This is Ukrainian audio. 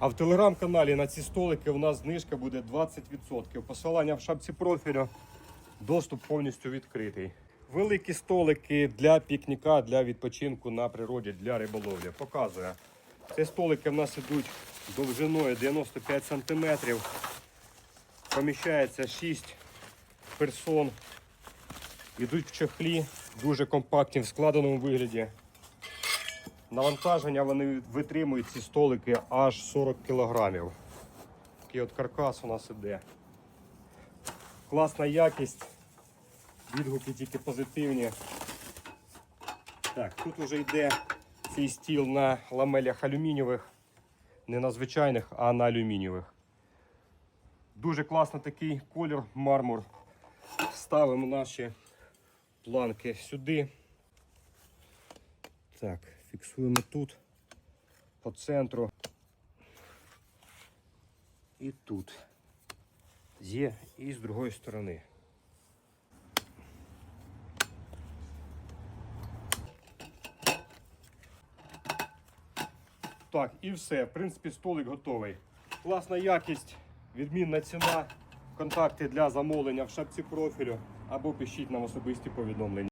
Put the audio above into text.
А в телеграм-каналі на ці столики у нас знижка буде 20%. Посилання в шапці профілю. Доступ повністю відкритий. Великі столики для пікніка, для відпочинку на природі, для риболовлі. Показую. Ці столики в нас ідуть довжиною 95 см. Поміщається 6 персон. Ідуть в чехлі, дуже компактні в складеному вигляді. Навантаження вони витримують ці столики аж 40 кг. Такий от каркас у нас іде. Класна якість. Відгуки тільки позитивні. Так, тут вже йде цей стіл на ламелях алюмінієвих. Не на звичайних, а на алюмінієвих. Дуже класний такий колір мармур. Ставимо наші планки сюди. Так, фіксуємо тут, по центру. І тут. Є і з другої сторони. Так, і все. В принципі, столик готовий. Класна якість, відмінна ціна. Контакти для замовлення в шапці профілю або пишіть нам особисті повідомлення.